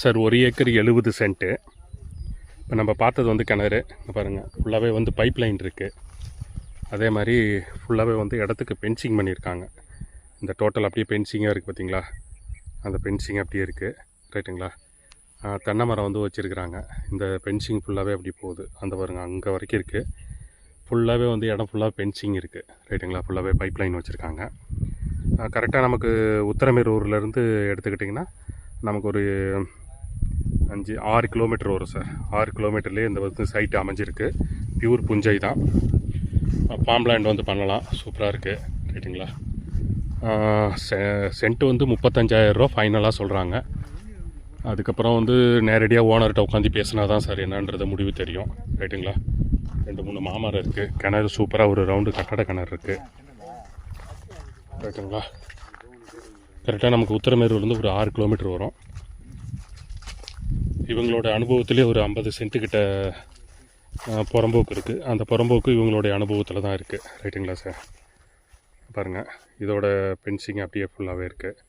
Sir ஒரு acre எழுபது cent. இப்போ நம்ம பார்த்தது வந்து கிணறு. இங்க பாருங்கள் ஃபுல்லாகவே வந்து பைப் லைன் இருக்குது அதே மாதிரி ஃபுல்லாகவே வந்து இடத்துக்கு பென்சிங் பண்ணியிருக்காங்க. இந்த டோட்டல் அப்படியே பென்சிங்காக இருக்குது பார்த்தீங்களா அந்த பென்சிங் அப்படியே இருக்குது ரைட்டுங்களா தென்னை மரம் வந்து வச்சுருக்குறாங்க. இந்த பென்சிங் ஃபுல்லாகவே அப்படி போகுது. அந்த பாருங்க அங்கே வரைக்கும் இருக்குது ஃபுல்லாகவே வந்து இடம் ஃபுல்லாக பென்சிங் இருக்குது ரைட்டுங்களா ஃபுல்லாகவே பைப் லைன் வச்சுருக்காங்க. கரெக்டாக நமக்கு உத்தரமேரூர்லேருந்து எடுத்துக்கிட்டிங்கன்னா நமக்கு ஒரு அஞ்சு ஆறு கிலோமீட்டர் வரும் சார். ஆறு கிலோமீட்டர்லேயே இந்த வந்து சைட் அமைஞ்சிருக்கு. பியூர் புஞ்சை தான். பாம்லேண்ட் வந்து பண்ணலாம். சூப்பராக இருக்குது ரைட்டுங்களா சென்ட் வந்து முப்பத்தஞ்சாயிரரூவா ஃபைனலாக சொல்கிறாங்க அதுக்கப்புறம் வந்து நேரடியாக ஓனர்கிட்ட உட்காந்து பேசினா தான் சார் என்னன்றது முடிவு தெரியும். ரைட்டுங்களா ரெண்டு மூணு மாமரம் இருக்குது கிணறு சூப்பராக ஒரு ரவுண்டு கட்டட கிணறு இருக்குது ரைட்டுங்களா கரெக்டாக நமக்கு உத்தரமேரூர்லேருந்து ஒரு ஆறு கிலோமீட்டர் வரும். இவங்களோட அனுபவத்திலே ஒரு ஐம்பது சென்ட்டுக்கிட்ட புறம்போக்கு இருக்குது அந்த புறம்போக்கு இவங்களுடைய அனுபவத்தில் தான் இருக்குது ரைட்டுங்களா சார் பாருங்கள் இதோட பென்சிங் அப்படியே ஃபுல்லாகவே இருக்குது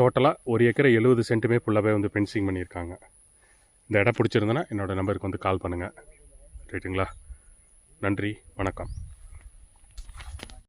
டோட்டலாக ஒரு ஏக்கரை எழுபது சென்ட்டுமே ஃபுல்லாகவே வந்து பென்சிங் பண்ணியிருக்காங்க. இந்த இடம் பிடிச்சிருந்தனா என்னோடய நம்பருக்கு வந்து கால் பண்ணுங்கள் ரைட்டுங்களா நன்றி. வணக்கம்.